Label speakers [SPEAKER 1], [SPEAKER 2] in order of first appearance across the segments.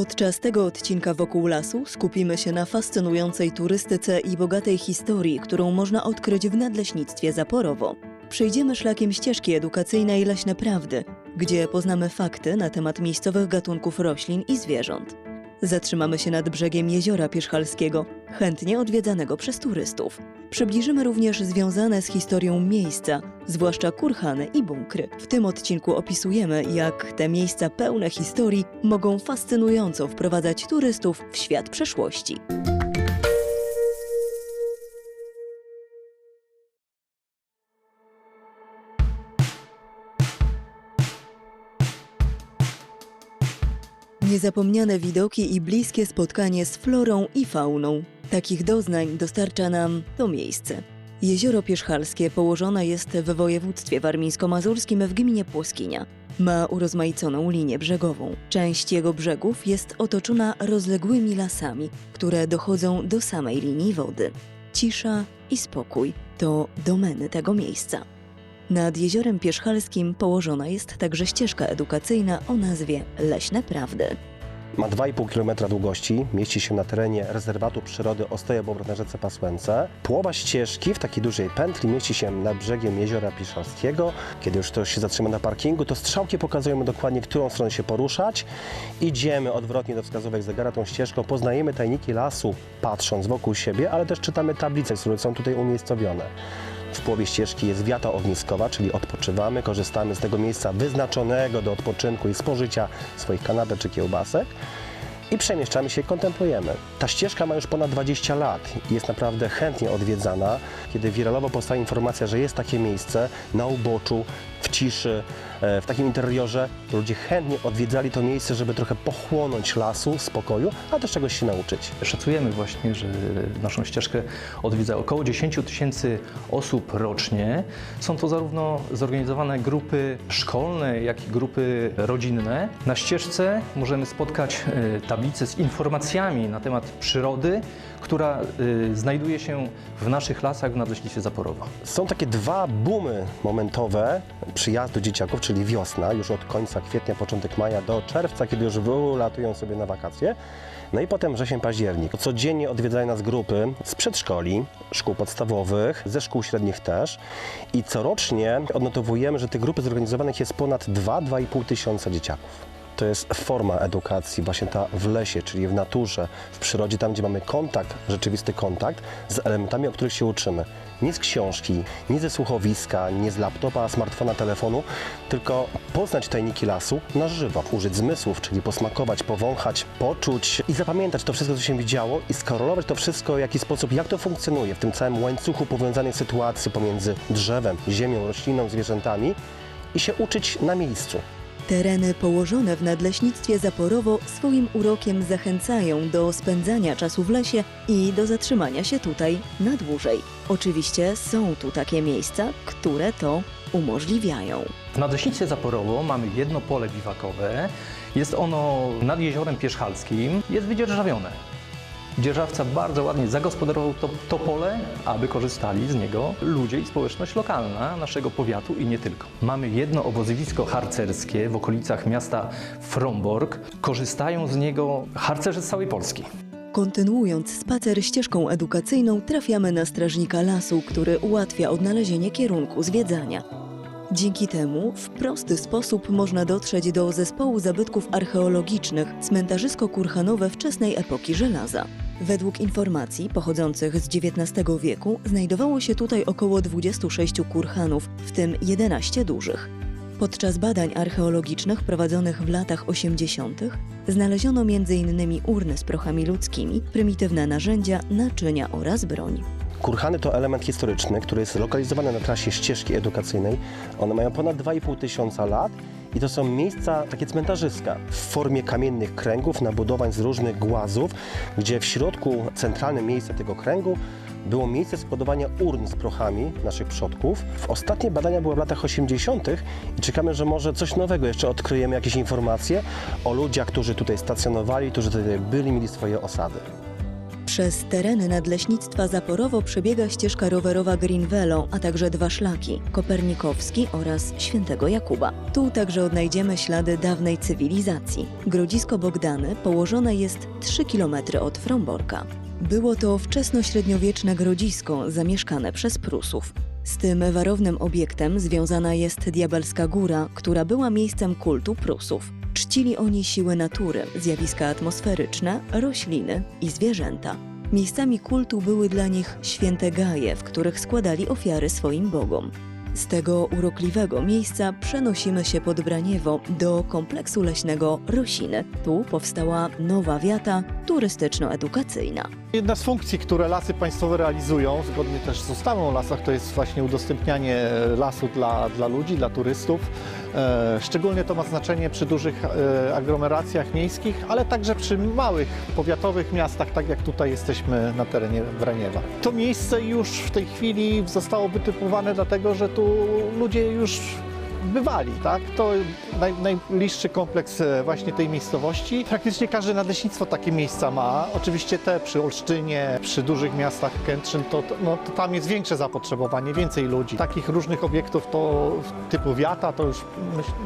[SPEAKER 1] Podczas tego odcinka wokół lasu skupimy się na fascynującej turystyce i bogatej historii, którą można odkryć w Nadleśnictwie Zaporowo. Przejdziemy szlakiem ścieżki edukacyjnej Leśne Prawdy, gdzie poznamy fakty na temat miejscowych gatunków roślin i zwierząt. Zatrzymamy się nad brzegiem jeziora Pierzchalskiego, chętnie odwiedzanego przez turystów. Przybliżymy również związane z historią miejsca, zwłaszcza kurhany i bunkry. W tym odcinku opisujemy, jak te miejsca pełne historii mogą fascynująco wprowadzać turystów w świat przeszłości. Niezapomniane widoki i bliskie spotkanie z florą i fauną. Takich doznań dostarcza nam to miejsce. Jezioro Pierzchalskie położone jest w województwie warmińsko-mazurskim w gminie Płoskinia. Ma urozmaiconą linię brzegową. Część jego brzegów jest otoczona rozległymi lasami, które dochodzą do samej linii wody. Cisza i spokój to domeny tego miejsca. Nad jeziorem Pierzchalskim położona jest także ścieżka edukacyjna o nazwie Leśne Prawdy.
[SPEAKER 2] Ma 2,5 km długości, mieści się na terenie rezerwatu przyrody Ostoja Bobr na rzece Pasłęce. Połowa ścieżki w takiej dużej pętli mieści się nad brzegiem jeziora Piszalskiego. Kiedy już ktoś się zatrzyma na parkingu, to strzałki pokazują dokładnie, którą stronę się poruszać. Idziemy odwrotnie do wskazówek zegara tą ścieżką, poznajemy tajniki lasu, patrząc wokół siebie, ale też czytamy tablice, które są tutaj umiejscowione. W połowie ścieżki jest wiata ogniskowa, czyli odpoczywamy, korzystamy z tego miejsca wyznaczonego do odpoczynku i spożycia swoich kanapek czy kiełbasek i przemieszczamy się kontemplujemy. Ta ścieżka ma już ponad 20 lat i jest naprawdę chętnie odwiedzana. Kiedy wiralowo powstała informacja, że jest takie miejsce na uboczu, w ciszy, e, w takim interiorze, ludzie chętnie odwiedzali to miejsce, żeby trochę pochłonąć lasu, spokoju, a też czegoś się nauczyć.
[SPEAKER 3] Szacujemy właśnie, że naszą ścieżkę odwiedza około 10 tysięcy osób rocznie. Są to zarówno zorganizowane grupy szkolne, jak i grupy rodzinne. Na ścieżce możemy spotkać e, tablice z informacjami na temat przyrody, która e, znajduje się w naszych lasach w Nadleśnictwie Zaporowa.
[SPEAKER 2] Są takie dwa boomy momentowe przyjazdu dzieciaków, czyli wiosna, już od końca kwietnia, początek maja do czerwca, kiedy już wylatują sobie na wakacje. No i potem wrzesień, październik. Codziennie odwiedzają nas grupy z przedszkoli, szkół podstawowych, ze szkół średnich też. I corocznie odnotowujemy, że tych grupy zorganizowanych jest ponad 2-2,5 tysiąca dzieciaków. To jest forma edukacji, właśnie ta w lesie, czyli w naturze, w przyrodzie, tam gdzie mamy kontakt, rzeczywisty kontakt z elementami, o których się uczymy. Nie z książki, nie ze słuchowiska, nie z laptopa, smartfona, telefonu, tylko poznać tajniki lasu na żywo, użyć zmysłów, czyli posmakować, powąchać, poczuć i zapamiętać to wszystko, co się widziało i skorelować to wszystko w jakiś sposób, jak to funkcjonuje w tym całym łańcuchu powiązanych sytuacji pomiędzy drzewem, ziemią, rośliną, zwierzętami i się uczyć na miejscu.
[SPEAKER 1] Tereny położone w Nadleśnictwie Zaporowo swoim urokiem zachęcają do spędzania czasu w lesie i do zatrzymania się tutaj na dłużej. Oczywiście są tu takie miejsca, które to umożliwiają.
[SPEAKER 3] W Nadleśnictwie Zaporowo mamy jedno pole biwakowe. Jest ono nad jeziorem Pierzchalskim. Jest wydzierżawione. Dzierżawca bardzo ładnie zagospodarował to, to pole, aby korzystali z niego ludzie i społeczność lokalna naszego powiatu i nie tylko. Mamy jedno obozowisko harcerskie w okolicach miasta Fromborg. Korzystają z niego harcerze z całej Polski.
[SPEAKER 1] Kontynuując spacer ścieżką edukacyjną, trafiamy na strażnika lasu, który ułatwia odnalezienie kierunku zwiedzania. Dzięki temu w prosty sposób można dotrzeć do zespołu zabytków archeologicznych cmentarzysko-kurhanowe wczesnej epoki żelaza. Według informacji pochodzących z XIX wieku znajdowało się tutaj około 26 kurhanów, w tym 11 dużych. Podczas badań archeologicznych prowadzonych w latach 80. znaleziono m.in. urny z prochami ludzkimi, prymitywne narzędzia, naczynia oraz broń.
[SPEAKER 2] Kurhany to element historyczny, który jest lokalizowany na trasie ścieżki edukacyjnej. One mają ponad 2,5 tysiąca lat i to są miejsca, takie cmentarzyska w formie kamiennych kręgów, nabudowań z różnych głazów, gdzie w środku, centralnym miejsce tego kręgu było miejsce składowania urn z prochami naszych przodków. W ostatnie badania były w latach 80. i czekamy, że może coś nowego jeszcze odkryjemy, jakieś informacje o ludziach, którzy tutaj stacjonowali, którzy tutaj byli, mieli swoje osady.
[SPEAKER 1] Przez tereny Nadleśnictwa Zaporowo przebiega ścieżka rowerowa Green Velo, a także dwa szlaki Kopernikowski oraz Świętego Jakuba. Tu także odnajdziemy ślady dawnej cywilizacji. Grodzisko Bogdany położone jest 3 km od Fromborka. Było to wczesnośredniowieczne grodzisko zamieszkane przez Prusów. Z tym warownym obiektem związana jest Diabelska Góra, która była miejscem kultu Prusów. Czcili oni siły natury, zjawiska atmosferyczne, rośliny i zwierzęta. Miejscami kultu były dla nich święte gaje, w których składali ofiary swoim bogom. Z tego urokliwego miejsca przenosimy się pod Braniewo do kompleksu leśnego Rosiny. Tu powstała nowa wiata turystyczno-edukacyjna.
[SPEAKER 4] Jedna z funkcji, które lasy państwowe realizują, zgodnie też z ustawą o lasach, to jest właśnie udostępnianie lasu dla, dla ludzi, dla turystów. E, szczególnie to ma znaczenie przy dużych e, aglomeracjach miejskich, ale także przy małych, powiatowych miastach, tak jak tutaj jesteśmy na terenie Braniewa. To miejsce już w tej chwili zostało wytypowane dlatego, że tu ludzie już bywali, tak? To naj, najbliższy kompleks e, właśnie tej miejscowości. Praktycznie każde nadleśnictwo takie miejsca ma. Oczywiście te przy Olsztynie, przy dużych miastach Kętrzyn, to, no, to tam jest większe zapotrzebowanie, więcej ludzi. Takich różnych obiektów to typu wiata to już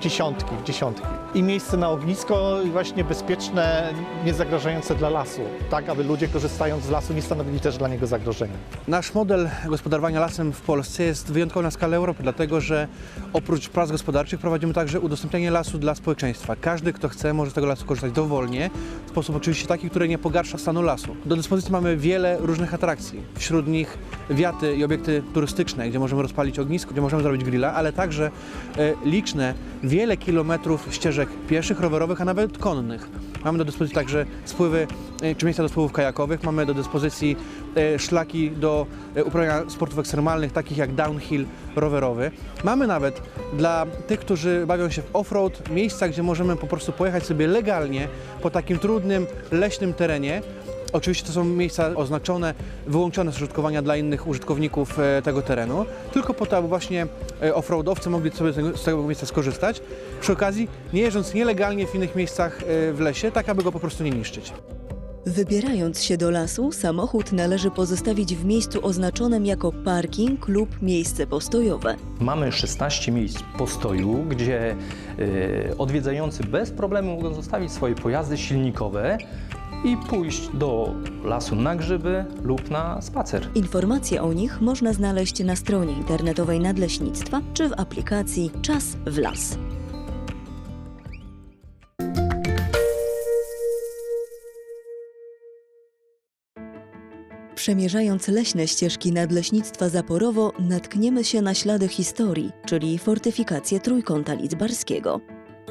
[SPEAKER 4] dziesiątki, dziesiątki. I miejsce na ognisko właśnie bezpieczne, niezagrażające dla lasu, tak aby ludzie korzystając z lasu nie stanowili też dla niego zagrożenia.
[SPEAKER 5] Nasz model gospodarowania lasem w Polsce jest wyjątkowy na skalę Europy, dlatego że oprócz prac gospodarczych prowadzimy także udostępnianie lasu dla społeczeństwa. Każdy, kto chce, może z tego lasu korzystać dowolnie, w sposób oczywiście taki, który nie pogarsza stanu lasu. Do dyspozycji mamy wiele różnych atrakcji. Wśród nich wiaty i obiekty turystyczne, gdzie możemy rozpalić ognisko, gdzie możemy zrobić grilla, ale także e, liczne, wiele kilometrów ścieżek pieszych, rowerowych, a nawet konnych. Mamy do dyspozycji także spływy, e, czy miejsca do spływów kajakowych, mamy do dyspozycji szlaki do e, uprawiania sportów ekstremalnych, takich jak downhill rowerowy. Mamy nawet dla tych, którzy bawią się w offroad, miejsca, gdzie możemy po prostu pojechać sobie legalnie po takim trudnym, leśnym terenie. Oczywiście to są miejsca oznaczone, wyłączone z użytkowania dla innych użytkowników e, tego terenu, tylko po to, aby właśnie e, offroadowcy mogli sobie z tego, miejsca skorzystać. Przy okazji nie jeżdżąc nielegalnie w innych miejscach e, w lesie, tak aby go po prostu nie niszczyć.
[SPEAKER 1] Wybierając się do lasu, samochód należy pozostawić w miejscu oznaczonym jako parking lub miejsce postojowe.
[SPEAKER 3] Mamy 16 miejsc postoju, gdzie y, odwiedzający bez problemu mogą zostawić swoje pojazdy silnikowe i pójść do lasu na grzyby lub na spacer.
[SPEAKER 1] Informacje o nich można znaleźć na stronie internetowej Nadleśnictwa czy w aplikacji Czas w las. Przemierzając leśne ścieżki Nadleśnictwa Zaporowo, natkniemy się na ślady historii, czyli fortyfikację Trójkąta Lidzbarskiego.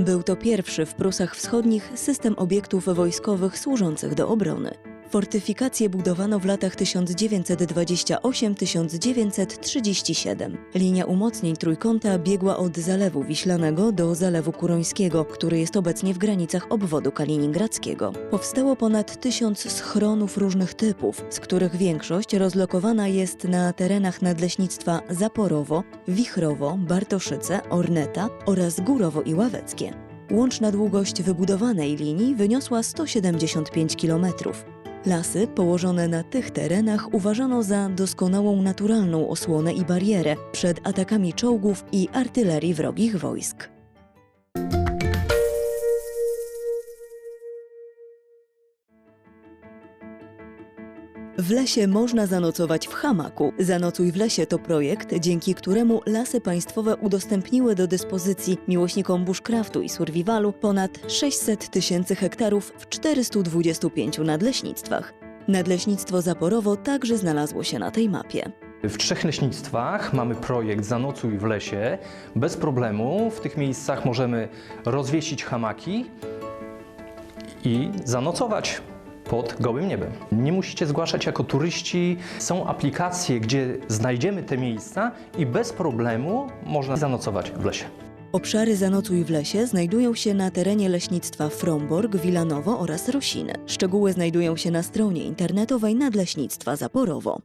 [SPEAKER 1] Był to pierwszy w Prusach Wschodnich system obiektów wojskowych służących do obrony. Fortyfikacje budowano w latach 1928-1937. Linia umocnień trójkąta biegła od Zalewu Wiślanego do Zalewu Kurońskiego, który jest obecnie w granicach obwodu kaliningradzkiego. Powstało ponad tysiąc schronów różnych typów, z których większość rozlokowana jest na terenach nadleśnictwa Zaporowo, Wichrowo, Bartoszyce, Orneta oraz Górowo i Ławeckie. Łączna długość wybudowanej linii wyniosła 175 kilometrów. Lasy położone na tych terenach uważano za doskonałą naturalną osłonę i barierę przed atakami czołgów i artylerii wrogich wojsk. W lesie można zanocować w hamaku. Zanocuj w lesie to projekt, dzięki któremu lasy państwowe udostępniły do dyspozycji miłośnikom bushcraftu i survivalu ponad 600 tysięcy hektarów w 425 nadleśnictwach. Nadleśnictwo Zaporowo także znalazło się na tej mapie.
[SPEAKER 3] W trzech leśnictwach mamy projekt Zanocuj w lesie. Bez problemu w tych miejscach możemy rozwiesić hamaki i zanocować pod gołym niebem. Nie musicie zgłaszać jako turyści. Są aplikacje, gdzie znajdziemy te miejsca i bez problemu można zanocować w lesie.
[SPEAKER 1] Obszary Zanocuj w lesie znajdują się na terenie leśnictwa Fromborg, Wilanowo oraz Rosiny. Szczegóły znajdują się na stronie internetowej Nadleśnictwa Zaporowo.